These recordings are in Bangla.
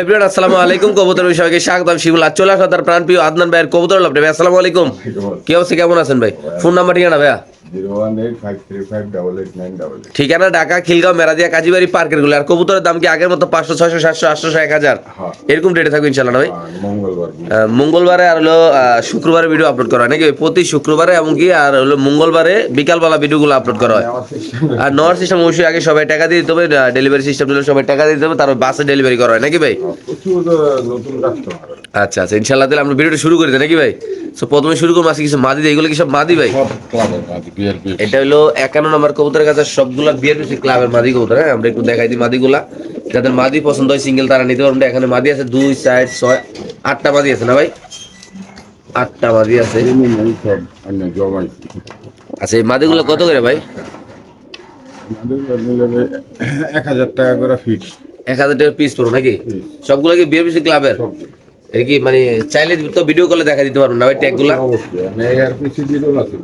এভরিওয়ান আসসালামু আলাইকুম কবুতর বিষয়কে স্বাগতম শিবুল আর চলে আসা তার প্রাণপ্রিয় আদনান ভাইয়ের কবুতর লাভ ভাই আসসালামু আলাইকুম। কি অবস্থা কেমন আছেন ভাই? ফোন নাম্বার ঠিকানা ভাইয়া? ঠিকানা ঢাকা খিলগাঁও মেরাদিয়া কাজীবাড়ি পার্কেরগুলো। আর কবুতরের দাম কি আগের মতো পাঁচশো ছয়শো সাতশো আটশো এক হাজার? হ্যাঁ। এরকম রেটে থাকবে ইনশাল্লাহ ভাই? মঙ্গলবার মঙ্গলবারে আর হলো শুক্রবারে ভিডিও আপলোড করা হয় নাকি? প্রতি শুক্রবারে এমনকি আর হলো মঙ্গলবারে বিকালবেলা ভিডিওগুলো আপলোড করা হয়। আর নেওয়ার সিস্টেম অবশ্যই আগে সবাই টাকা দিয়ে দিতে হবে ডেলিভারি সিস্টেম দিলে সবাই টাকা দিয়ে দিতে হবে তারপর বাসে ডেলিভারি করা হয় নাকি ভাই? আচ্ছা আচ্ছা ইনশাল্লাহ তাহলে আমরা ভিডিওটা শুরু করে দিই নাকি ভাই? তো প্রথমে শুরু করব আজকে কিছু মাদি দেয় এগুলো কি সব মাদি ভাই? এটা হলো একান্ন নম্বর কবুতরের কাছে সবগুলা বিয়ের বেশি ক্লাবের মাদি কবুতর হ্যাঁ? আমরা একটু দেখাই দিই মাদিগুলা। যাদের মাদি পছন্দ হয় সিঙ্গেল তারা নিতে পারবেন। এখানে মাদি আছে দুই চার ছয় আটটা মাদি আছে না ভাই? আটটা মাদি আছে। আচ্ছা এই মাদিগুলো কত করে ভাই? এক হাজার টাকা করে ফিক্স এক হাজার টাকা পিস পড়ো নাকি? সবগুলো কি বিয়ের বেশি ক্লাবের? কি মানে চাইলে তো ভিডিও কলে দেখা দিতে পারবেন না ভাই ট্যাগগুলা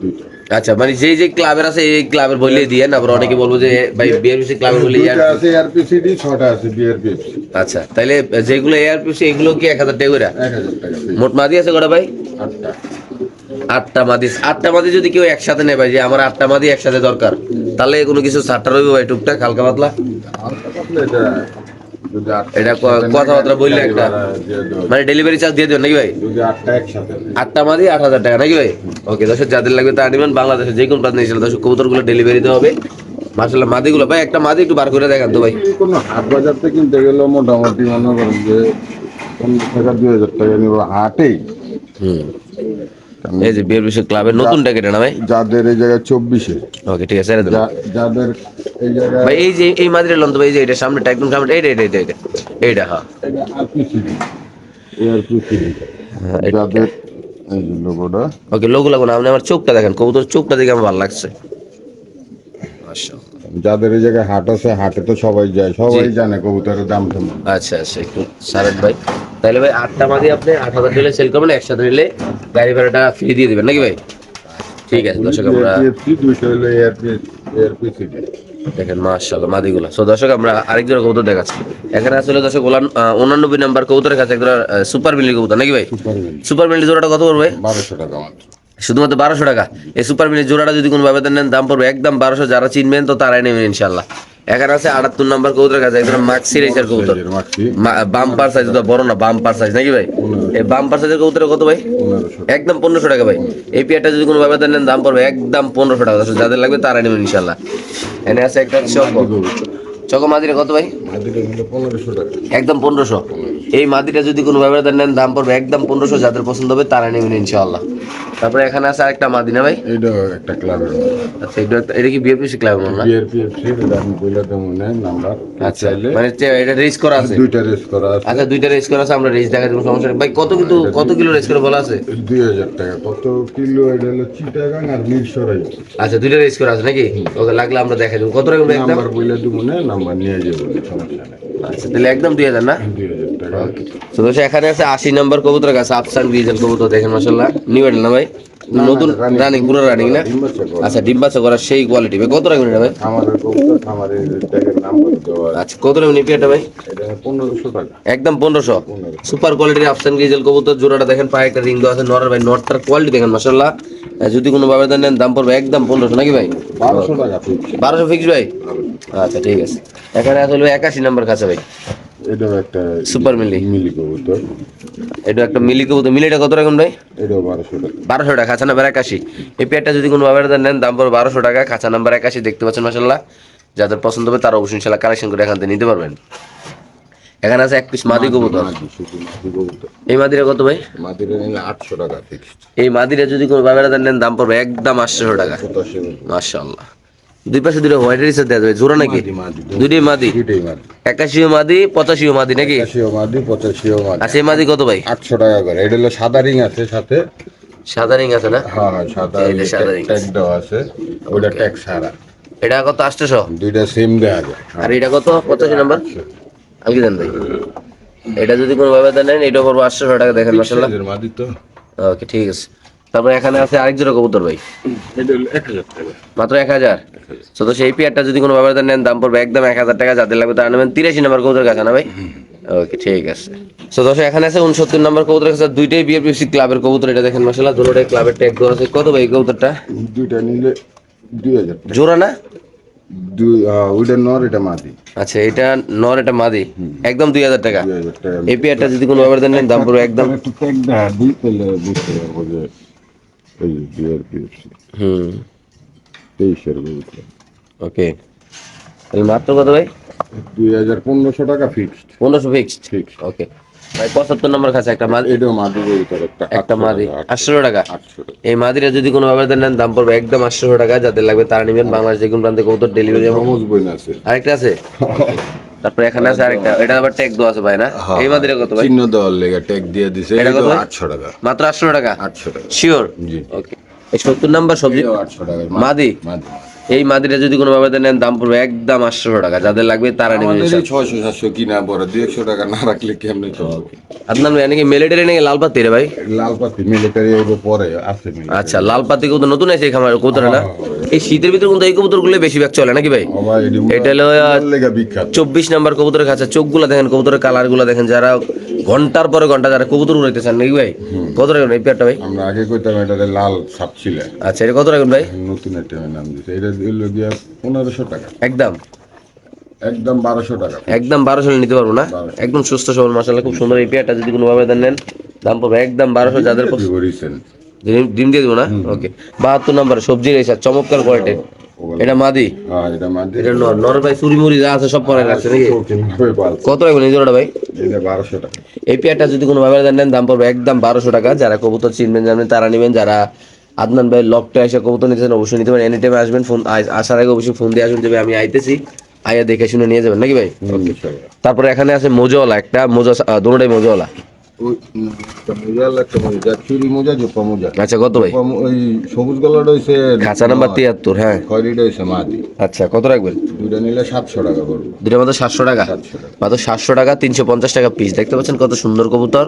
দুইটা। আচ্ছা মানে যেই যে ক্লাবের আছে এই ক্লাবের বললে দিয়ে না? আবার অনেকে বলব যে ভাই বেশি ক্লাবের বলে আছে এআরপি সিডি ছটা আছে বিআরপি আচ্ছা তাইলে যেগুলো এয়ারপিসি এগুলো কি এক হাজার টাকা করে? এক হাজার টাকা ফিক্স মোট মাদি আছে কটা ভাই? আটটা। আটটা মাদি আটটা মাদি যদি কেউ একসাথে নেয় ভাই যে আমার আটটা মাদি একসাথে দরকার তাহলে কোনো কিছু সাতটা রইবে ভাই টুকটাক হালকা পাতলা? হালকা পাতলা এটা এটা কথাবার্তা বললে একটা। মানে ডেলিভারি চার্জ দিয়ে দেবেন নাকি ভাই? আটটা মাদি আট হাজার টাকা নাকি ভাই? ওকে দর্শক যাদের লাগবে তা নেবেন। বাংলাদেশে যে কোনো প্রান্ত নিয়েছিল দর্শক কবুতরগুলো ডেলিভারি দিতে হবে। মার্শাল্লাহ মাদিগুলো। ভাই একটা মাদি একটু বার করে দেখান তো ভাই। কোনো হাট বাজারতে কিনতে গেলে মোটামুটি মনে করেন যে পনেরো টাকা দুই হাজার টাকা নিব। হাটেই। হুম। এই যে বিয়ের বিষয় ক্লাবের নতুন ট্যাকেটে না ভাই? যাদের এই জায়গায় চব্বিশে। ওকে ঠিক আছে ছেড়ে দেন যাদের এই জায়গায় ভাই এই যে এই মাদির লন তো ভাই এই যে এটা সামনেটা একদম সামনে এইটা এইটা এইটা এইটা এইটা হ্যাঁ। হ্যাঁ, এটা- যাদের এই যে লোগোটা ওকে লোক লাগো না আপনি আমার চোখটা দেখেন কবুতর চোখটা দেখে আমার ভালো লাগছে। মাশাআল্লাহ। যাদের এই জায়গায় হাট আছে হাটে তো সবাই যায় সবাই জানে কবুতরের দাম কেমন। আচ্ছা আচ্ছা একটু সারেন ভাই। তাহলে ভাই আটটা মাদি আপনি আট হাজার দিলে সেল করবেন একসাথে নিলে গাড়ি ভাড়াটা ফ্রি দিয়ে দিবেন নাকি ভাই? ঠিক আছে দর্শক আমরা দেখেন মাশাআল্লাহ মাদিগুলা। সো দর্শক আমরা আরেক জোড়া কবুতর দেখাচ্ছি। এখানে আসলে দর্শক ওলান উনানব্বই নাম্বার কবুতরের কাছে একটা সুপার মিলি কবুতর নাকি ভাই? সুপার মিলি জোড়াটা কত পড়বে? বারোশো টাকা মাত্র। শুধুমাত্র বারোশো টাকা। এই সুপার মিলি জোড়াটা যদি কোনো ব্যবধান নেন দাম পড়বে একদম বারোশো। যারা চিনবেন তো তারাই নেবেন ইনশাল্লাহ এখানে আছে আটাত্তর নাম্বার কবুতরের কাছে একদম মাক্সি রেচার কবুতর। বাম্পার সাইজ তো বড় না বাম্পার সাইজ নাকি ভাই? এই বাম্পার সাইজের কবুতর কত ভাই? একদম পনেরোশো টাকা ভাই। এই পেয়ারটা যদি কোনো ব্যবধান নেন দাম পড়বে একদম পনেরোশো টাকা। যাদের লাগবে তারাই নেবেন ইনশাল্লাহ এনে আছে একটা চক। চক মাদিরে কত ভাই? একদম পনেরোশো। এই মাদিটা যদি কোনো ব্যবধান নেন দাম পড়বে একদম পনেরোশো। যাদের পছন্দ হবে তারা নেবেন ইনশাআল্লাহ। তারপরে এখানে আছে আরেকটা মাদিনা ভাই। এটা একটা ক্লাবের আচ্ছা এটা এটা কি বিএপিসি ক্লাব না? বিআরপিএফসি এটা আমি বইলাতে মনে হয় নাম্বার আচ্ছা মানে এটা রেস করা আছে? দুইটা রেস করা আছে। আচ্ছা দুইটা রেস করা আছে আমরা রেস দেখার কোনো সমস্যা নেই। ভাই কত কিন্তু কত কিলো রেস করে বলা আছে? দুই হাজার টাকা। কত কিলো এটা হলো চিটাগাং আর মিরসরাই। আচ্ছা দুইটা রেস করা আছে নাকি? ওকে লাগলে আমরা দেখাই দেবো। কত টাকা একদম নাম্বার বইলে দিব মনে নাম্বার নিয়ে যাব সমস্যা নেই। আচ্ছা তাহলে একদম দুই হাজার না? তো দোষ এখানে আছে আশি নম্বর কবুতর গাছ আফসান কবুতর দেখেন মাসাল্লাহ নিউ না ভাই? নতুন রানিং পুরো রানিং না? করা। আচ্ছা ডিম বাচ্চা করার সেই কোয়ালিটি ভাই। কত রাখবেন এটা ভাই। আচ্ছা কত রাখবেন ভাই? এটা পনেরোশো টাকা। একদম পনেরোশো। সুপার কোয়ালিটির আফসান গ্রিজেল কবুতর জোড়াটা দেখেন পায়ে একটা রিং দেওয়া আছে নরের ভাই নটটার কোয়ালিটি দেখেন মাসাল্লাহ যদি কোনো ভাবে নেন দাম পড়বে একদম পনেরোশো নাকি ভাই? বারোশো টাকা ফিক্স ভাই? আচ্ছা ঠিক আছে। এখানে আসলে একাশি নাম্বার কাছে ভাই। এটাও একটা সুপার মিলি। মিলি কবুতর। এটা একটা মিলি কবুতর। মিলিটা কত রাখুন ভাই? এটাও বারোশো টাকা। বারোশো টাকা খাঁচা নাম্বার একাশি। এই পেয়ারটা যদি কোনো নেন দাম পড়বে বারোশো টাকা খাঁচা নাম্বার একাশি দেখতে পাচ্ছেন মাসাল্লাহ যাদের পছন্দ হবে তারা অবশ্যই ইনশাল্লাহ কালেকশন করে এখান থেকে নিতে পারবেন। এখানে আছে এক পিস মাদি কবুতর। এই মাদিরা কত ভাই? মাদিরে নিলে আটশো টাকা এই মাদিরা যদি কোনো ভাবে নেন দাম পড়বে একদম আটশো টাকা। মাশাআল্লাহ। দুই পাশে দুটো হোয়াইট রিসার দেওয়া যাবে জোড়া নাকি? মাদি একাশিও মাদি পঁচাশিও মাদি নাকি? মাদি পঁচাশিও মাদি। আর সেই মাদি কত ভাই? আটশো টাকা করে। এটা হলো সাদা রিং আছে সাথে। সাদা রিং আছে না? হ্যাঁ হ্যাঁ সাদা সাদা ring ট্যাগ দেওয়া আছে। ওটা ট্যাগ সারা এটা কত আটশোশো দুইটা সেম দেওয়া যায়। আর এটা কত? পঁচাশি নাম্বার। আলগি দেন ভাই। এটা যদি কোনো ভাবে দেন এটা পড়ব আটশোশো টাকা দেখেন মাসাল্লাহ ওকে ঠিক আছে। তারপরে এখানে আছে আরেক জোড়া কবুতর ভাই। মাত্র এক হাজার? তো সেই পেয়ারটা যদি কোনো ভাবে নেন দাম পড়বে একদম এক হাজার টাকা যাদের লাগবে তারা নেবেন। তিরাশি নাম্বার কবুতর কাছে না ভাই? ওকে ঠিক আছে। তো দর্শক এখানে আছে উনসত্তর নম্বর কবুতর কাছে দুইটাই বিএফসি ক্লাবের কবুতর এটা দেখেন মাসাল্লাহ দুটোটাই ক্লাবের ট্যাগ দেওয়া আছে। কত ভাই কবুতরটা? দুইটা নিলে দুই হাজার জোড়া না? ওইটা নর এটা মাদি। আচ্ছা এটা নর এটা মাদি? একদম দুই হাজার টাকা? হাজার এই পেয়ারটা যদি কোনো ব্যাপার দেন দাম পড়বে একদম একটু ট্যাগ দেখা দিই তাহলে বুঝতে পারব যে এই বিআরপিএফসি হুম। তেইশের ওকে তাহলে মাত্র কত ভাই? দুই হাজার পনেরোশো টাকা ফিক্সড পনেরোশো ফিক্সড ফিক্সড ওকে ভাই পঁচাত্তর নম্বর কাছে একটা মাদি এটাও মাদি একটা একটা মাদি আটশো টাকা। এই মাদিরা যদি কোনো ব্যাপার দেন দাম পড়বে একদম আটশো টাকা। যাদের লাগবে তারা নেবেন বাংলাদেশ যে কোনো প্রান্তে কবুতর ডেলিভারি সমজ বই না আছে। আরেকটা আছে? তারপরে এখানে আছে আরেকটা। এটা আবার ট্যাগ দেওয়া আছে ভাই না? এই মাদিরা কত ভাই? চিহ্ন দেওয়ার লেগে ট্যাগ দিয়ে দিছে। এটা কত টাকা। মাত্র আটশো টাকা? আটশো টাকা। শিওর জি। ওকে এই সত্তর নাম্বার সবজি? এটাও আটশো টাকা মাদি মাদি। এই মাদিরা যদি কোনো ভাবে নেন দাম পড়বে একদম আটশো টাকা। যাদের লাগবে তারা আমাদের ছয়শো সাতশো কিনা পরে দুই একশো টাকা না রাখলে কেমনে চলবে? আপনার নাকি মিলিটারি নাকি লাল পাতি রে ভাই? লাল পাতি মিলিটারি এগো পরে আছে আচ্ছা লাল পাতি কবুতর নতুন আছে এই খামার কবুতর না? এই শীতের ভিতরে কিন্তু এই কবুতরগুলো বেশি ব্যাগ চলে নাকি ভাই? আবার এটি হলো, চব্বিশ নাম্বার কবুতরের কাছে চোখগুলো দেখেন কবুতরের কালারগুলো দেখেন। যারা ঘণ্টার পরে ঘণ্টা যারা কবুতর উড়াইতে চান নাকি ভাই? কত রাখবেন এই পেয়ারটা ভাই? আমরা আগে কইতাম এটাতে লাল সাপ ছিল। আচ্ছা এটা কত রাখবেন ভাই? নতুন একটা নাম দিছে। এটা দিল গিয়া পনেরোশো টাকা। একদম। একদম বারোশো টাকা। একদম বারোশো নিতে পারব না? একদম সুস্থ সবল মাসাল্লাহ খুব সুন্দর এই পেয়ারটা যদি কোনো ভাবে নেন দাম পড়বে একদম বারোশো যাদের ডিম ডিম দিয়ে দেবো না? ওকে বাহাত্তর নাম্বার সবজি রয়েছে চমৎকার কোয়ালিটির এটা মাদি? হ্যাঁ এটা মাঝে এটা নর নর ভাই চুরি মুড়ি যা আছে সব পরে রাখছে নাকি? কত রাখবেন এই জোড়াটা ভাই? এটা বারোশো টাকা। এই পেয়ারটা যদি কোনো ভাবে নেন দাম পড়বে একদম বারোশো টাকা। যারা কবুতর চিনবেন জানবেন তারা নেবেন। যারা আদনান ভাই লকটে এসে কবুতর নিতে চান অবশ্যই নিতে পারেন। এনি টাইমে আসবেন ফোন আসার আগে অবশ্যই ফোন দিয়ে আসবেন যে ভাই আমি আইতেছি। আইয়া দেখে শুনে নিয়ে যাবেন নাকি ভাই? তারপরে এখানে আছে মোজাওয়ালা একটা মোজা দুটোটাই মোজাওয়ালা। আচ্ছা কত ভাই? জোপা মো- ওই সবুজ কালারটা হইছে খাঁচা নাম্বার তিয়াত্তর হ্যাঁ। খয়রিটা হইছে মাদি। আচ্ছা কত রাখবেন? দুইটা নিলে সাতশো টাকা পড়বে। মধ্যে সাতশো টাকা? মাত্র সাতশো টাকা তিনশো পঞ্চাশ টাকা পিস দেখতে পাচ্ছেন কত সুন্দর কবুতর।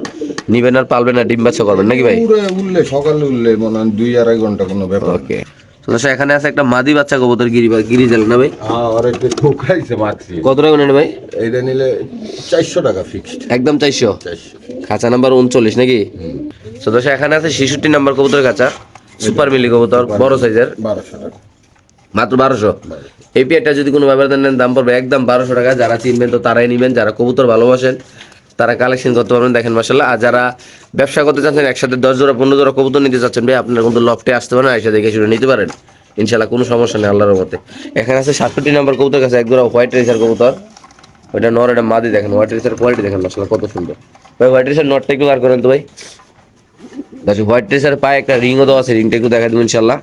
নিবেন আর পালবেন আর ডিম বাচ্চা করবেন। নাকি ভাই? উঠলে সকালে উঠলে মনে হয় দুই আড়াই ঘণ্টা কোনো ব্যাপার। ওকে তো দর্শক, এখানে আছে একটা মাদি বাচ্চা কবুতর গিরি গিরি জাল না ভাই? হ্যাঁ আর একটা ঠোকাইছে মাছি। কত টাকা নেন ভাই? এইটা নিলে চারশো টাকা ফিক্সড একদম খাঁচা নাম্বার উনচল্লিশ নাকি? তো দর্শক, এখানে আছে ছেষট্টি নাম্বার কবুতর খাঁচা সুপার মিলি কবুতর বড় সাইজের। বারোশো টাকা। মাত্র বারোশো। এই পেয়ারটা যদি কোনো ব্যাপার নেন দাম পড়বে একদম বারোশো টাকা। যারা চিনবেন তো তারাই নেবেন যারা কবুতর ভালোবাসেন তারা কালেকশন করতে পারবেন। দেখেন মাসাল্লাহ আর যারা ব্যবসা করতে চাচ্ছেন একসাথে দশ জোড়া পনেরো জোড়া কবুতর নিতে চাচ্ছেন ভাই আপনার কিন্তু লফটে আসতে পারেন এসে দেখে শুনে নিতে পারেন। ইনশাল্লাহ কোনো সমস্যা নেই আল্লাহর মতে এখানে আছে সাতষট্টি নাম্বার কবুতর কাছে এক জোড়া হোয়াইট রেসার কবুতর। ওইটা নর এটা মাদি দেখেন হোয়াইট রেসার কোয়ালিটি দেখেন মাসাল্লাহ কত সুন্দর। ভাই হোয়াইট রেসার নটটা একটু বার করেন তো ভাই। দেখো হোয়াইট রেসার পায়ে একটা রিংও দেওয়া আছে রিংটা একটু দেখা দেবো ইনশাল্লাহ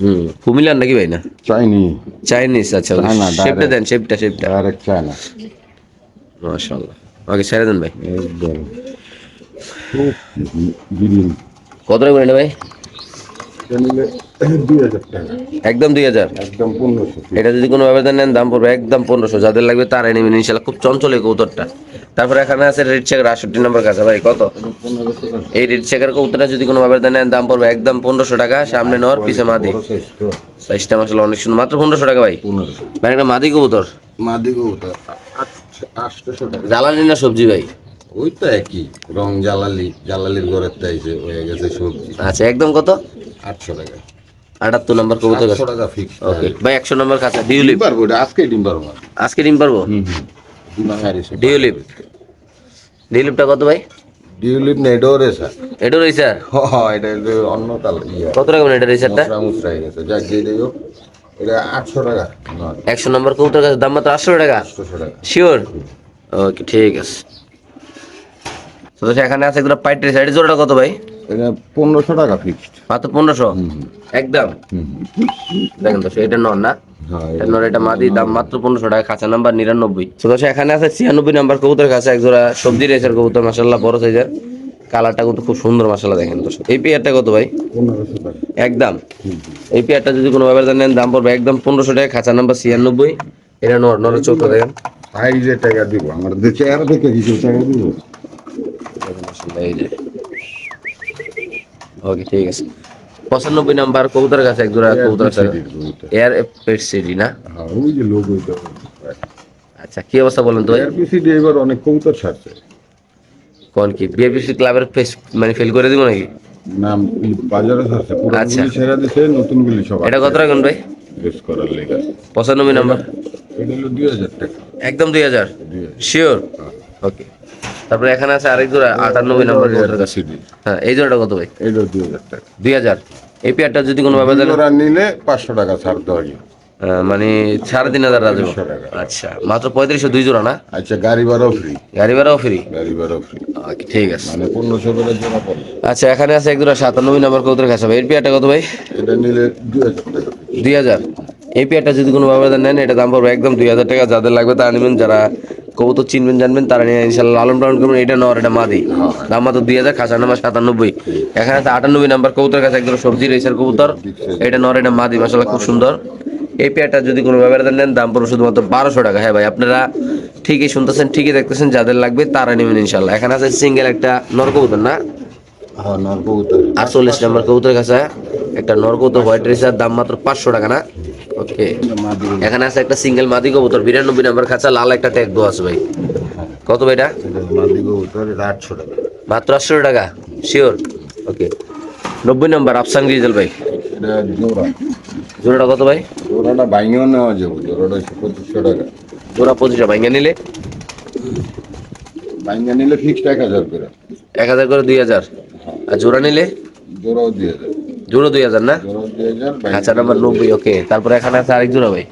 হুম কুমিল্লার নাকি ভাই না? চাইনি চাইনিজ আচ্ছা শেপটা. দেন শেপটা শেপটা চায়না মাশাআল্লাহ। ওকে ছেড়ে দেন ভাই। কত টাকা করে ভাই? একদম দুই হাজার? এটা যদি কোনো ব্যবধান নেন দাম পড়বে একদম পনেরোশো। যাদের লাগবে তারাই নেবেন ইনশাল্লাহ খুব চঞ্চল এই কৌতরটা তারপরে এখানে আছে রেড চেকার আটষট্টি নম্বর কাছে ভাই কত? এই রেড চেকার কৌতরটা যদি কোনো ব্যবধান নেন দাম পড়বে একদম পনেরোশো টাকা। সামনে নর পিছে মাদি। সাইজটা মাসাল্লাহ অনেক সুন্দর। মাত্র পনেরোশো টাকা ভাই। ভাই একটা মাদি কবুতর? মাদিগো ওটা আটশোশো টাকা জ্বালানি না সবজি ভাই? ওই তো একই। রং জ্বালালি জ্বালালির ঘরের তাইছে হয়ে গেছে সবজি। আচ্ছা একদম কত? আটশো টাকা। আটাত্তর নম্বর কবুতর আটশো টাকা ফিক্স ওকে ভাই একশো নম্বর কাছে ডিউলিপ পারব আজকে ডিম পারব। আজকে ডিম পারব? ডিউলিপ ডিউলিপটা কত ভাই? ডিউলিপ নেডো রে স্যার এটা রয়েছে হ এটা অন্য ইয়া। কত টাকা এটা রেসারটা? মুসরা মুসরা হয়ে গেছে। যাক দিয়ে দেবো এটা টাকা। নম্বর কবুতর কাছে দাম মাত্র আটশো টাকা? আটশোশো টাকা। শিওর ওকে ঠিক আছে। তো এখানে আছে এগুলো জোড়াটা কত ভাই? এটা পনেরোশো টাকা ফিক্সড মাত্র পনেরোশো? একদম? দেখেন তো এটা নন না? হ্যাঁ এটা নর এটা মাদি দাম মাত্র পনেরোশো টাকা খাঁচা নাম্বার নিরানব্বই। তো এখানে আছে ছিয়ানব্বই নাম্বার কবুতর কাছে একজোড়া সবজি রেসার কবুতর মাসাল্লাহ বড় সাইজের কালারটা কিন্তু খুব সুন্দর মাসাল্লাহ দেখেন তো এই পেয়ারটা কত ভাই? একদম। এই পেয়ারটা যদি কোনো ব্যাপার জানেন দাম পড়বে একদম পনেরোশো টাকা খাঁচা নাম্বার ছিয়ানব্বই। এটা নর নরের চোখটা দেখেন। সাইজে টাকা দিব আমার যে চেহারা দেখে কিছু টাকা দিব। এই যে। ওকে ঠিক আছে। পঁচানব্বই নাম্বার কবুতর কাছে এক জোড়া কবুতর আছে। এয়ার পেট সিটি না? হ্যাঁ ওই যে লোক আচ্ছা কি অবস্থা বলেন তো এবার অনেক কবুতর ছাড়ছে। কোন কি? বিএপিসি ক্লাবের মানে ফেল করে দিব নাকি? নাম বাজারে ছাড়ছে আচ্ছা। পুরোগুলি ছেড়ে দিছে নতুনগুলি সব এটা কত রাখুন ভাই? বেশ করার লেগে। পঁচানব্বই নাম্বার। এটা হলো দুই হাজার টাকা। একদম দুই হাজার? দুই হাজার। শিওর ওকে তারপরে এখানে আছে আরেক জোড়া আটানব্বই নাম্বার কবুতরের কাছে। সিডি। হ্যাঁ এই জোড়াটা কত ভাই? এটা দুই হাজার টাকা। দুই হাজার। এই পেয়ারটা যদি কোনো ভাবে নিলে পাঁচশো টাকা ছাড় দেওয়া যায়। মানে সাড়ে তিন হাজার রাজু। আচ্ছা মাত্র পঁয়ত্রিশশো দুই জোড়া না? আচ্ছা গাড়ি ভাড়াও ফ্রি গাড়ি ভাড়াও ফ্রি গাড়ি ভাড়াও ফ্রি ঠিক আছে। মানে পনেরোশো জোড়া পড়ে আচ্ছা এখানে আছে এক জোড়া সাতানব্বই নাম্বার কবুতরের কাছে ভাই। এর পেয়ারটা কত ভাই? এটা নিলে দুই হাজার। এই পেয়ারটা যদি কোনো ভাবে নেন এটা দাম পড়বে একদম দুই হাজার টাকা। যাদের লাগবে তা নেবেন যারা কবুতর চিনবেন জানবেন তারা নিয়ে ইনশাল্লাহ লালন পালন করবেন। এটা নর এটা মাদি। দাম মাত্র দুই হাজার খাঁচা নাম্বার সাতানব্বই। এখানে আছে আটানব্বই নাম্বার কবুতরের কাছে একদম সবজি রেসের কবুতর। এটা নর এটা মাদি মাসাল্লাহ খুব সুন্দর। এই পেয়ারটা যদি কোনো ব্যাপারে নেন দাম পড়বে শুধুমাত্র বারোশো টাকা। হ্যাঁ ভাই আপনারা ঠিকই শুনতেছেন ঠিকই দেখতেছেন যাদের লাগবে তারা নেবেন ইনশাল্লাহ এখানে আছে সিঙ্গেল একটা নর কবুতর না? হ্যাঁ নর কবুতর আটচল্লিশ নাম্বার কবুতরের কাছে একটা নর কবুতর হোয়াইট রেসার দাম মাত্র পাঁচশো টাকা না? ওকে এখানে আছে একটা সিঙ্গেল মাদি কবুতর বিরানব্বই নাম্বার খাঁচা লাল একটা ট্যাগ দেওয়া আছে ভাই। কত ভাই এটা? এটা মাদি কবুতর আটশো টাকা। মাত্র আটশো টাকা শিওর ওকে নব্বই নাম্বার আফসান গ্রিজেল ভাই। জোড়া। জোড়াটা কত ভাই? জোড়াটা নেওয়া যাবে জোড়াটা হচ্ছে পঁচিশশো টাকা। জোড়া পঁচিশটা ভাইঙ্গা নিলে? বাইঙ্গা নিলে ফিক্সড এক হাজার করে। এক হাজার করে দুই হাজার। আর জোড়া নিলে? জোড়াও দিয়ে হাজার। জোড়া দুই হাজার না? নাম্বার নব্বই ওকে তারপরে এখানে আছে আরেক জোড়া ভাই।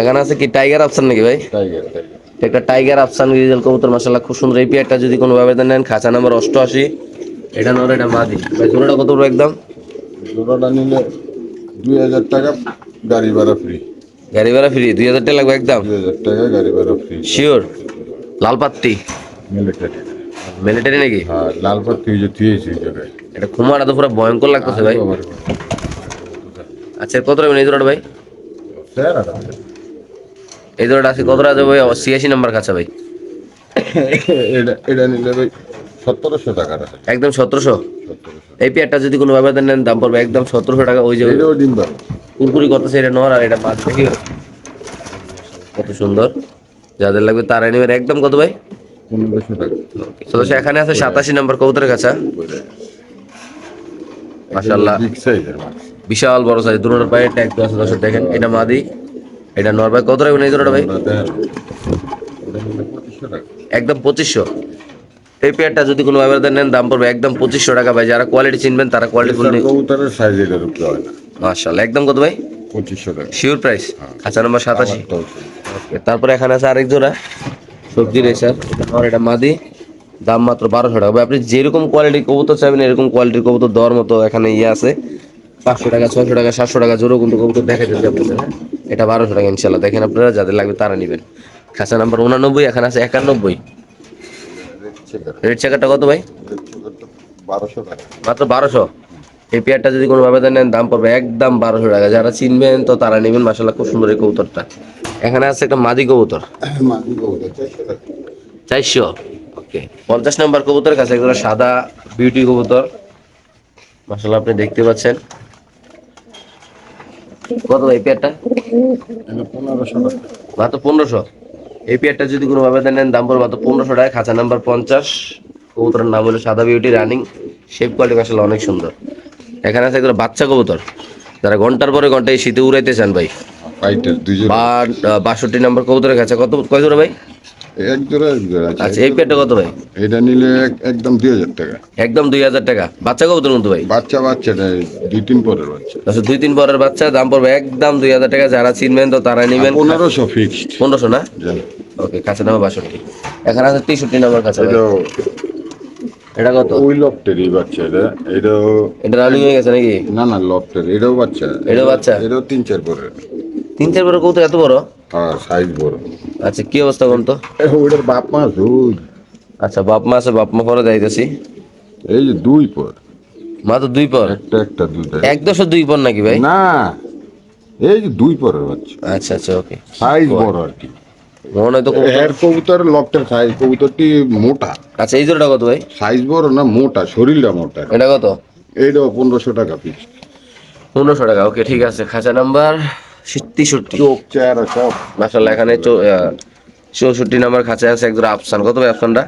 এখানে আছে কি টাইগার আফসান নাকি ভাই? টাইগার একটা টাইগার আফসান কবুতর মাসাল্লাহ খুব সুন্দর এই পেয়ারটা যদি কোনো ভাবে নেন। খাঁচা নাম্বার অষ্টআশি। এটা নর এটা মাদি। ভাই জোড়াটা কত বড় একদম? জোড়াটা নিলে দুই হাজার টাকা গাড়ি ভাড়া ফ্রি গাড়ি ভাড়া ফ্রি দুই হাজার টাকা লাগবে একদম? দুই হাজার টাকা গাড়ি ভাড়া ফ্রি শিওর লালপাত্তি? মিলিটারি মিলিটারি নাকি? হ্যাঁ লাল পাত্তি ওই যে থুয়েছি জায়গায়। এটা খুমাটা তো পুরো ভয়ঙ্কর লাগতেছে ভাই। আচ্ছা কত রাখবেন এই জোড়াটা ভাই? এই জোড়াটা আছে কত রাখবে ভাই? ছিয়াশি নাম্বার কাছে ভাই। এটা এটা নিলে ভাই সতেরোশো টাকা একদম সতেরোশো? এই পেয়ারটা যদি কোনো নেন দাম পড়বে একদম সতেরোশো টাকা ওই যে এটাও ডিম বার কুরকুরি করতেছে এটা নর আর এটা মাছ দেখি। কত সুন্দর। যাদের লাগবে তারা নেবেন। একদম কত ভাই? সদস্য এখানে আছে সাতাশি নাম্বার কবুতরের কাছে। মাছ। বিশাল বড় সাইজ দুটোর পায়ে ট্যাগ দেওয়া আছে দর্শক দেখেন। এটা মাদি এটা নর ভাই। কত রাখবেন এই দুটোটা ভাই? একদম পঁচিশশো। এই পেয়ারটা যদি কোনো ব্যবহার নেন দাম পড়বে একদম পঁচিশশো টাকা ভাই। যারা কোয়ালিটি চিনবেন তারা কোয়ালিটি ফুল কবুতরের সাইজ এটার উপরে হয় না। মাশাআল্লাহ। একদম কত ভাই? পঁচিশশো টাকা। শিওর প্রাইস আচ্ছা নম্বর সাতাশি। তারপরে এখানে আছে আরেক জোড়া সবজি রেসার আর এটা মাদি দাম মাত্র বারোশো টাকা। ভাই আপনি যেরকম কোয়ালিটির কবুতর চাইবেন এরকম কোয়ালিটির কবুতর দেওয়ার মতো এখানে ইয়ে আছে। পাঁচশো টাকা ছয়শো টাকা সাতশো টাকা জোরও কিন্তু কবুতর দেখা যেতে আপনাদের হ্যাঁ? এটা বারোশো টাকা ইনশাল্লাহ দেখেন আপনারা যাদের লাগবে তারা নেবেন। খাঁচা নাম্বার উনানব্বই এখানে আছে একানব্বই। রেড চেকারটা কত ভাই? বারোশো টাকা। মাত্র বারোশো? এই পেয়ারটা যদি কোনো ভাবে নেন দাম পড়বে একদম বারোশো টাকা। যারা চিনবেন তো তারা নেবেন মাসাল্লাহ খুব সুন্দর এই কবুতরটা। এখানে আছে একটা মাদি কবুতর। চারশো ওকে পঞ্চাশ নম্বর কবুতরের কাছে একজন সাদা বিউটি কবুতর। মাসাল্লাহ আপনি দেখতে পাচ্ছেন। কত ভাই পেয়ারটা পনেরোশো মাত্র পনেরোশো? এই পেয়ারটা যদি কোনো ভাবে নেন দাম পড়বে মাত্র পনেরোশো টাকা। খাঁচা নাম্বার পঞ্চাশ। কবুতরের নাম হলো সাদা বিউটি রানিং। শেপ কোয়ালিটি আসলে অনেক সুন্দর। এখানে আছে একদম বাচ্চা কবুতর। যারা ঘণ্টার পরে ঘণ্টা এই শীতে উড়াইতে চান ভাই। বাষট্টি নম্বর কবুতরের কাছে কত কয় জোড়া ভাই? এক জোড়া এক জোড়া আচ্ছা এই পেয়ারটা কত ভাই? এটা নিলে একদম দুই হাজার টাকা। একদম দুই হাজার টাকা। বাচ্চা কবুতর কিন্তু ভাই? বাচ্চা বাচ্চাটা দুই তিন পরের বাচ্চা। আচ্ছা দুই তিন পরের বাচ্চা দাম পড়বে একদম দুই হাজার টাকা। যারা চিনবেন তো তারা নিবেন। পনেরোশো ফিক্সড পনেরোশো না? ওকে কাছে নামে বাষট্টি এখানে আছে তেষট্টি নম্বর কাছে এটা এটা কত? ওই লফটেরই বাচ্চা এটা। এটাও এটা রানিং হয়ে গেছে নাকি? না না লফটের। এটাও বাচ্চা। এটাও বাচ্চা? এটাও তিন চার পরের। তিন চার পরের কবুতর এত বড়? হ্যাঁ সাইজ বড়। আচ্ছা কি অবস্থা কোন তো? ওইটার বাপ মা দুই। আচ্ছা বাপ মা আছে বাপ মা পরে যাইতেছি। এই যে দুই পর। মাত্র দুই পর? একটা একটা দুইটা। এক দশ দুই পর নাকি ভাই? না এই যে দুই পরের বাচ্চা। আচ্ছা আচ্ছা ওকে। সাইজ বড় আর কি। মনে তো এর কবুতর লফটের সাইজ কবুতরটি মোটা। আচ্ছা এই জোড়াটা কত ভাই? সাইজ বড় না মোটা শরীরটা মোটা। এটা কত? এইটাও পনেরোশো টাকা পিস পনেরোশো টাকা ওকে ঠিক আছে। খাঁচা নাম্বার তেষট্টি চোখ চেহারা সব। মাসাল্লাহ এখানে চৌষট্টি নাম্বার খাঁচায় আছে একজন আফসান। কত ভাই আফসানটা?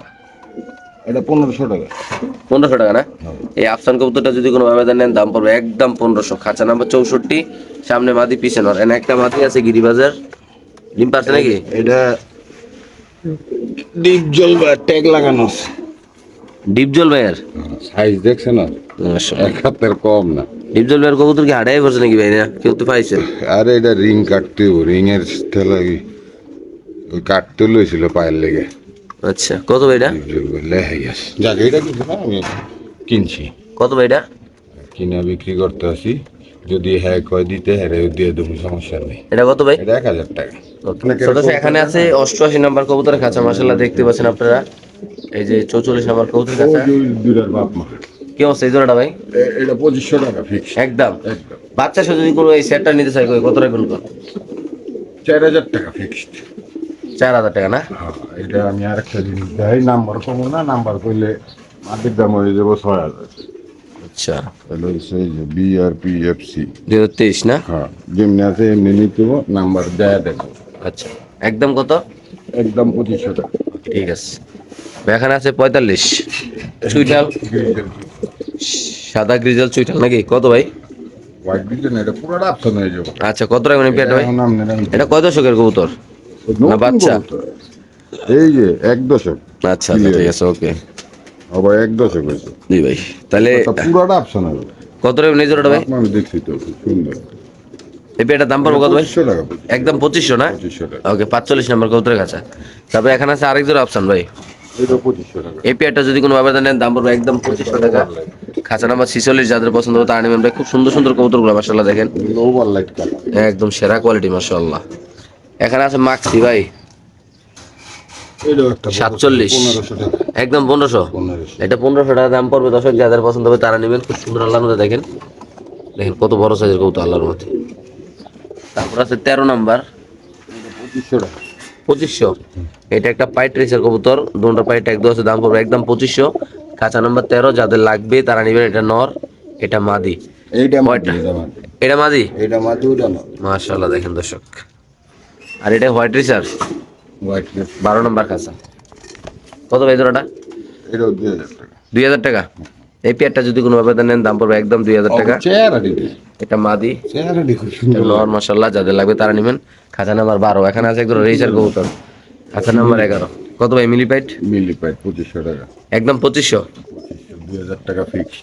এটা পনেরোশো টাকা। পনেরোশো টাকা না? এই আফসান কবুতরটা যদি কোনো আবেদন নেন দাম পড়বে একদম পনেরোশো। খাঁচা নাম্বার চৌষট্টি সামনে মাদি পিছনে এনে একটা মাদি আছে গিরিবাজার। ডিম পারছে নাকি? এটা ডিপ জল ট্যাগ লাগানো ডিপজল ভাইয়ের? সাইজ দেখছে না এক হাতের কম না। ডিপজল ভাইয়ের কবুতর কি হাড়াই পড়ছে নাকি ভাই? না কেউ তো পাইছে। আরে এটা রিং কাটতে রিং এর ঠেলা ওই কাটতে লইছিল পায়ের লেগে। আচ্ছা কত ভাই এটা? লেহাই এটা কিছু না আমি কিনছি। কত ভাই এটা? কিনা বিক্রি করতে আসি। যদি হ্যাঁ কয় দিতে হ্যাঁ দিয়ে দেবো সমস্যা নেই। এটা কত ভাই? এটা এক হাজার টাকা। এখানে আছে অষ্টআশি নাম্বার কবুতরের খাঁচা মাসাল্লাহ দেখতে পাচ্ছেন আপনারা। এই যে চৌচল্লিশ নাম্বার কবুতরের খাঁচা। দুটার বাপ মা। কি অবস্থা এই জোড়াটা ভাই? এটা পঁচিশশো টাকা ফিক্স একদম। বাচ্চা যদি কোনো এই সেটটা নিতে চাই কত রাখবেন চার হাজার টাকা ফিক্সড চার হাজার টাকা না? হ্যাঁ এটা আমি আর একটা জিনিস দেয় নাম্বার কমো না নাম্বার করলে মাটির দাম হয়ে যাব ছয় হাজার। আচ্ছা। তাহলে সেই যে দুই হাজার তেইশ না? হ্যাঁ যেমনি আছে এমনি নিতে নাম্বার দেয়া দেখো আচ্ছা। একদম কত? একদম পঁচিশশো টাকা। ঠিক আছে। এখানে আছে পঁয়তাল্লিশ। সাদা গ্রিজেল চুইঠাল নাকি? কত ভাই? হোয়াইট বিজন এটা পুরোটা হয়ে যাবে। আচ্ছা কত রাখবেন এই পেয়ারটা ভাই। এটা কয় দশকের কবুতর? নতুন বাচ্চা? এই যে এক দশক। আচ্ছা আচ্ছা ঠিক আছে ওকে। আবার এক দশক হয়েছে। জি ভাই তাহলে পুরোটা হবে কত জোড়াটা ভাই? আমি দেখছি তো সুন্দর। এই দাম পড়বে কত ভাই? একদম পঁচিশশো না? টাকা। ওকে পাঁচচল্লিশ নম্বর কবুতরের কাছে তারপরে এখানে আছে আরেক জোড়া অপশন ভাই। টাকা এই পেয়ারটা যদি কোনো আবেদন নেন দাম পড়বে একদম পঁচিশশো টাকা। খাঁচা নাম্বার ছিচল্লিশ যাদের পছন্দ হবে তারা নেবেন। খুব সুন্দর সুন্দর কবুতরগুলো মাসাল্লাহ দেখেন। ওভার লাইট কালার একদম সেরা কোয়ালিটি মাসাল্লাহ এখানে আছে মাক্সি ভাই। সাতচল্লিশ। একদম পনেরোশো। পনেরোশো। এটা পনেরোশো টাকা দাম পড়বে দর্শক যাদের পছন্দ হবে তারা নেবেন। খুব সুন্দর আল্লাহর মধ্যে দেখেন। দেখেন কত বড় সাইজের কবুতর আল্লাহর মধ্যে। তারপর আছে তেরো নাম্বার। পঁচিশশো টাকা। পঁচিশশো। এটা একটা পাইট রেসের কবুতর দুটা পাইট এক দশে দাম পড়বে একদম পঁচিশশো। কাঁচা নাম্বার তেরো যাদের লাগবে তারা নেবেন এটা নর এটা মাদি। এটা মাদি। এটা মাশাল্লাহ দেখেন দর্শক। আর এটা হোয়াইট রেসার? হোয়াইট বারো নম্বর কাঁচা কত ভাই জোড়াটা? দুই হাজার টাকা? এই পেয়ারটা যদি কোনো আবেদন নেন দাম পড়বে একদম দুই হাজার টাকা। এটা? মাদি। নর মাসাল্লাহ যাদের লাগবে তারা নেবেন। খাঁচা নাম্বার বারো। এখানে আছে একজন রেসার কবুতর। খাঁচা নাম্বার এগারো। কত ভাই মিলি পাইট মিলি পাই পঁচিশশো টাকা। একদম পঁচিশশো?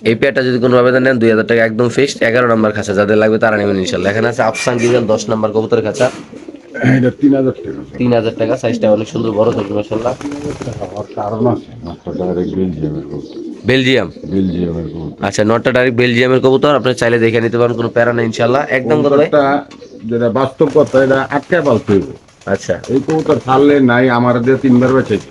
এই পেয়ারটা যদি কোনো আবেদন নেন দুই হাজার টাকা একদম ফিক্সড এগারো নম্বর খাঁচা যাদের লাগবে তারা নেবেন ইনশাল্লাহ। এখানে আছে আফসান ডিজাইন দশ নম্বর কবুতরের খাঁচা এটা তিন হাজার টাকা। তিন হাজার টাকা সাইজটা অনেক সুন্দর বড় থাকবে মাসাল্লাহ কারণ আছে বেলজিয়ামের বেলজিয়াম বেলজিয়ামের কবুতর আচ্ছা নটটা ডাইরেক্ট বেলজিয়ামের কবুতর আপনি চাইলে দেখে নিতে পারেন কোনো প্যারা নেই ইনশাল্লাহ একদম ভাই? যেটা বাস্তব কথা এটা আটকে পালতে আচ্ছা। এই কবুতর ছাড়লে নাই আমার দিয়ে তিনবার বেঁচেছে।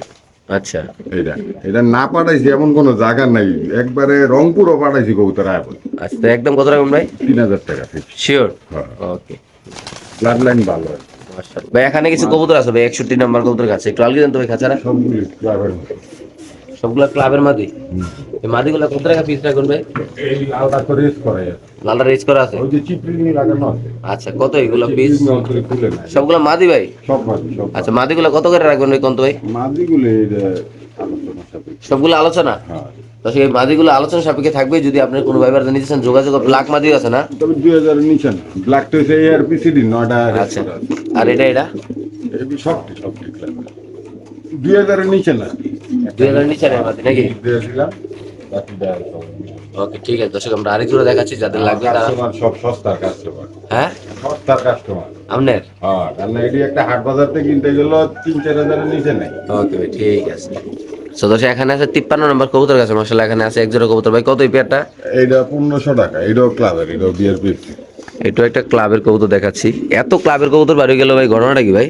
আচ্ছা। এটা এটা না পাঠাইছি এমন কোনো জায়গা নাই। একবারে রংপুরও পাঠাইছি কবুতর আয় আচ্ছা একদম কত রাখবেন ভাই? তিন হাজার টাকা শিওর হ্যাঁ। ওকে ব্লাড লাইন ভালো আছে। ভাই এখানে কিছু কবুতর আছে ভাই একষট্টি নম্বর কবুতর কাছে। একটু আলগে দেন তো ভাই খাঁচারা? সবগুলি সবগুলা ক্লাবের মাদি? এই মাদিগুলো কত টাকা পিস রাখবেন ভাই? লালটা তো রেজ করা আছে। আচ্ছা কত এগুলো পিস সবগুলো মাদি ভাই? আচ্ছা মাদিগুলো কত করে রাখবেন ভাই কন্ত ভাই? মাদিগুলো সবগুলো আলোচনা? হ্যাঁ। তো সেই মাদিগুলো আলোচনা সাপেক্ষে থাকবে যদি আপনি কোনো ব্যাপারে নিতে চান যোগাযোগ ব্ল্যাক মাদি আছে না? তবে দুই হাজারের নিচে না। ব্ল্যাকটা হচ্ছে এআরপি সিডি নয়টা আচ্ছা। আর এটা এটা? সবটি সবটি দুই হাজারের নিচে না? দুই হাজার নিচে নেই নাকি? ওকে ঠিক আছে দর্শক আমরা আরেক জোড়া দেখাচ্ছি যাদের লাগবে তারা সব সস্তার কাস্টমার হ্যাঁ? সস্তার কাস্টমার আপনার? হ্যাঁ কারণ এটি একটা হাট বাজার থেকে কিনতে গেলে তিন চার হাজারের নিচে নেই। ওকে ঠিক আছে। তো দর্শক এখানে আছে তিপ্পান্ন নম্বর কবুতর কাছে মশলা এখানে আছে এক জোড়া কবুতর। ভাই কত এই পেয়ারটা? এইটা পনেরোশো টাকা এটাও ক্লাবের এটাও বিয়ার এটাও একটা ক্লাবের কবুতর দেখাচ্ছি। এত ক্লাবের কবুতর বাড়ি গেল ভাই ঘটনাটা কি ভাই?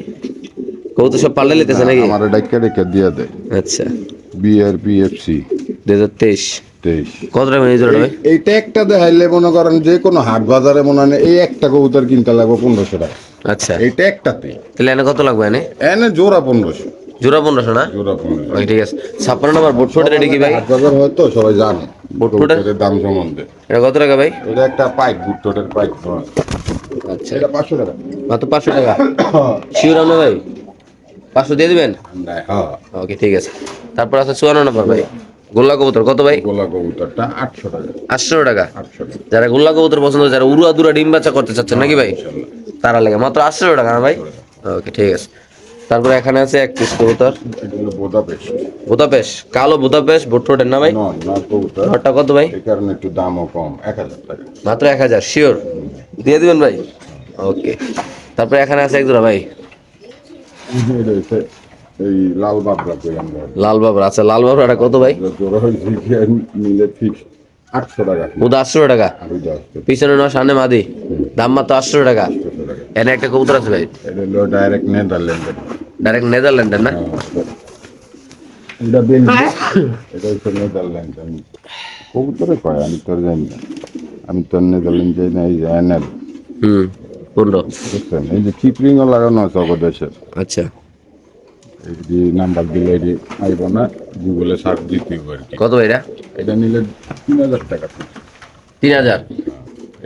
কবুতর সব পাল্টে লিতেছে নাকি? আমার ডাক্কা ডাক্কা দিয়ে দেয় আচ্ছা। বিআরপি এফসি দুই হাজার তেইশ। তেইশ। কত টাকা এই জোড়াটা ভাই? এই ট্যাগটা দেখাইলে মনে করেন যে কোনো হাট বাজারে মনে হয় এই একটা কবুতর কিনতে লাগবে পনেরোশো টাকা। আচ্ছা। এই ট্যাগটাতে তাহলে এনে কত লাগবে এনে? এনে জোড়া পনেরোশো। জোড়া পনেরোশো না? জোড়া পনেরোশো। ঠিক আছে। ছাপ্পান্ন নম্বর এটা কি ভাই? হাট বাজার হয়তো সবাই জানে। বুটফুটের? দাম সম্বন্ধে। এটা কত টাকা ভাই? এটা একটা পাইপ বুটটোটের পাইপ আচ্ছা। এটা পাঁচশো টাকা। মাত্র পাঁচশো টাকা? শিওর না ভাই? পাঁচশো দিয়ে দিবেন? হ্যাঁ। ওকে ঠিক আছে। তারপর আছে চুয়ান্ন নম্বর ভাই। গোল্লা কবুতর কত ভাই? গোলা কবুতরটা আটশো টাকা। আটশো টাকা। যারা গোল্লা কবুতর পছন্দ যারা উড়া দুরা ডিম বাচ্চা করতে চাচ্ছেন নাকি ভাই? তারা লাগে। মাত্র আটশো টাকা না ভাই? ওকে ঠিক আছে। তারপরে এখানে আছে এক পিস কবুতর। বোদাপেশ কালো বুদাপেশ ভুট্টোটের না ভাই? নটটা কত ভাই? কারণে একটু দামও কম এক হাজার টাকা। মাত্র এক হাজার শিওর দিয়ে দিবেন ভাই? ওকে তারপরে এখানে আছে এক জোড়া ভাই। এই লাল বাবরা লাল বাবরা আচ্ছা লাল বাবরাটা কত ভাই? ফিক্স আটশো টাকা। বুধ আটশো টাকা? আমি আসতে পিছনে নয় সামনে মাদি। দাম মাত্র আটশো টাকা। আটশো টাকা এনে একটা কবুতর আছে ভাই। ডাইরেক্ট নেদারল্যান্ডের ডাইরেক্ট নেদারল্যান্ডের না? এটা এটা হচ্ছে নেদারল্যান্ড আমি কবুতরে কয়? আমি তোর জানি না। আমি তোর নেদারল্যান্ড যাই না এই যে এনএল হুম পনেরো। এই যে চিপরিংও লাগানো আছে অবদেশের আচ্ছা। এই যে নাম্বার দিলে এটি আইব না গুগলে সার্চ দিতে আর কি। কত ভাই এটা এটা নিলে তিন হাজার টাকা তিন হাজার?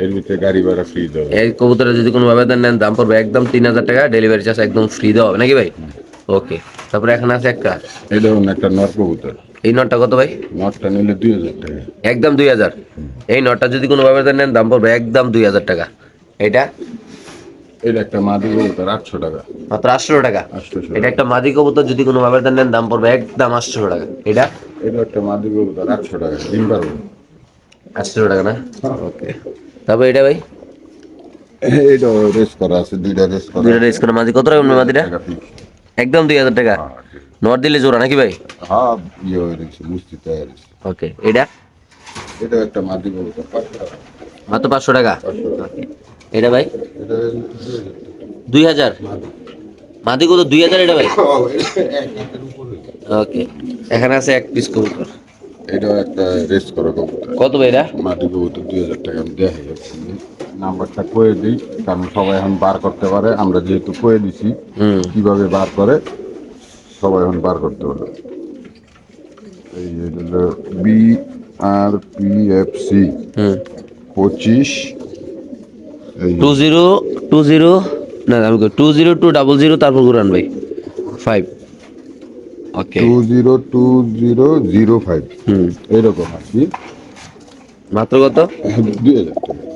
এর ভিতরে গাড়ি ভাড়া ফ্রি দেবে এই কবুতরে যদি কোনো ভাবে নেন দাম পড়বে একদম তিন হাজার টাকা ডেলিভারি চার্জ একদম ফ্রি দেওয়া হবে নাকি ভাই? ওকে তারপরে এখানে আছে একটা। এটা অন্য একটা নর কবুতর। এই নটটা কত ভাই? নটটা নিলে দুই হাজার টাকা। একদম দুই হাজার। এই নটটা যদি কোনো ভাবে নেন দাম পড়বে একদম দুই হাজার টাকা। এটা এটা একটা মাদি কবুতর আটশো টাকা। মাত্র আটশো টাকা? এটা একটা মাদি কবুতর যদি কোনো ভাবে নেন দাম পড়বে একদম আটশো টাকা। এটা? এটা একটা মাদি কবুতর আটশো টাকা ডিম পারব। আটশো টাকা না? ওকে। তারপর এটা ভাই? এটা রেস করা আছে দুইটা রেস করা দুইটা রেস করে মাদি। কত টাকা মাদিটা? একদম দুই হাজার টাকা। হ্যাঁ, নট দিলে জোড়া নাকি ভাই? হ্যাঁ ইয়ে হয়ে গেছে মুস্তি তৈরি ওকে এটা? এটা একটা মাদি কবুতর মাত্র পাঁচশো টাকা। এটা ভাই? দুই হাজার। মাদি কত? দুই হাজার এটা ভাই? ওকে। এখানে আছে এক পিস কবুতর। এটাও একটা রেস করা কবুতর। কত ভাই এটা? মাটি কবুতর দুই হাজার টাকা আমি দেখাই যাচ্ছি নাম্বারটা কয়ে দিই কারণ সবাই এখন বার করতে পারে। আমরা যেহেতু কয়ে দিছি কীভাবে বার করে সবাই এখন বার করতে পারে এই B R P F C পঁচিশ টু জিরো টু জিরো না আমি two zero two double zero তারপর ঘুরান ভাই। Five. Okay. Two zero two zero zero five. হুম। এইরকম আর কি। মাত্র কত? দুই হাজার টাকা।